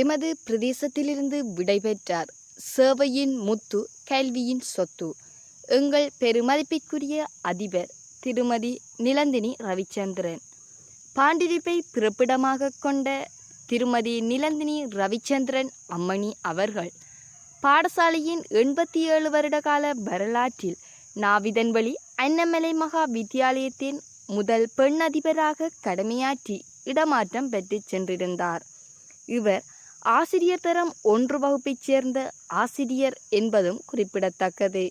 எமது பிரதேசத்திலிருந்து விடைபெற்றார். சேவையின் முத்து கல்வியின் சொத்து. எங்கள் பெருமதிப்பிற்குரிய அதிபர் திருமதி நிலந்தினி ரவிச்சந்திரன். பாண்டிருப்பை பிறப்பிடமாக கொண்ட திருமதி நிலந்தினி ரவிச்சந்திரன் அம்மணி அவர்கள் பாடசாலையின் எண்பத்தி ஏழு வருட கால வரலாற்றில் நாவிதன்வழி அன்னமலை மகா வித்தியாலயத்தின் முதல் பெண் அதிபராக கடமையாற்றி இடமாற்றம் பெற்று சென்றிருந்தார். இவர் ஆசிரியர் தரம் ஒன்று வகுப்பைச் சேர்ந்த ஆசிரியர் என்பதும் குறிப்பிடத்தக்கது.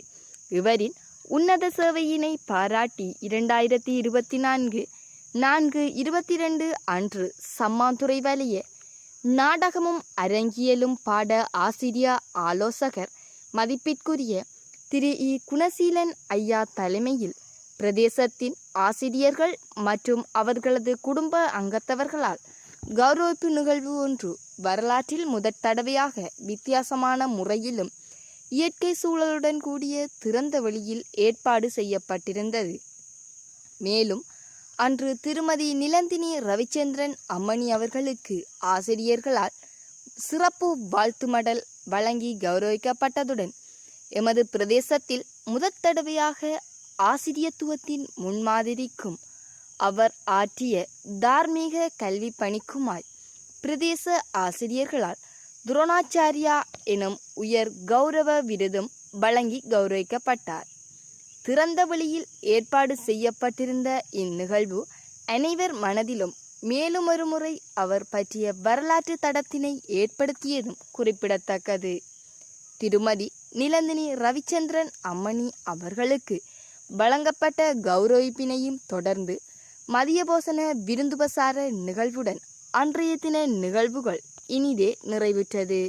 இவரின் உன்னத சேவையினை பாராட்டி இரண்டாயிரத்தி இருபத்தி நான்கு நான்கு இருபத்தி ரெண்டு அன்று சம்மாந்துறை வலிய நாடகமும் அரங்கியலும் பாட ஆசிரிய ஆலோசகர் மதிப்பிற்குரிய திரு. இ. குணசீலன் ஐயா தலைமையில் பிரதேசத்தின் ஆசிரியர்கள் மற்றும் அவர்களது குடும்ப அங்கத்தவர்களால் கௌரவிப்பு நிகழ்வு ஒன்று. வரலாற்றில் முதற் தடவையாக வித்தியாசமான முறையிலும் இயற்கை சூழலுடன் கூடிய திறந்த வெளியில் ஏற்பாடு செய்யப்பட்டிருந்தது. மேலும் அன்று திருமதி நிலந்தினி ரவிச்சந்திரன் அம்மணி அவர்களுக்கு ஆசிரியர்களால் சிறப்பு வாழ்த்து மடல் வழங்கி கௌரவிக்கப்பட்டதுடன் எமது பிரதேசத்தில் முதற் தடவையாக ஆசிரியத்துவத்தின் முன்மாதிரிக்கும் அவர் ஆற்றிய தார்மீக கல்வி பணிக்குமாய் பிரதேச ஆசிரியர்களால் துரோணாச்சாரியா எனும் உயர் கௌரவ விருதும் வழங்கி கௌரவிக்கப்பட்டார். திறந்த வெளியில் ஏற்பாடு செய்யப்பட்டிருந்த இந்நிகழ்வு அனைவர் மனதிலும் மேலும் ஒரு முறை அவர் பற்றிய வரலாற்று தடத்தினை ஏற்படுத்தியதும் குறிப்பிடத்தக்கது. திருமதி நிலந்தினி ரவிச்சந்திரன் அம்மணி அவர்களுக்கு வழங்கப்பட்ட கௌரவிப்பினையும் தொடர்ந்து மதிய போசன விருந்துபசார நிகழ்வுடன் அன்றைய தின நிகழ்வுகள் இனிதே நிறைவுற்றது.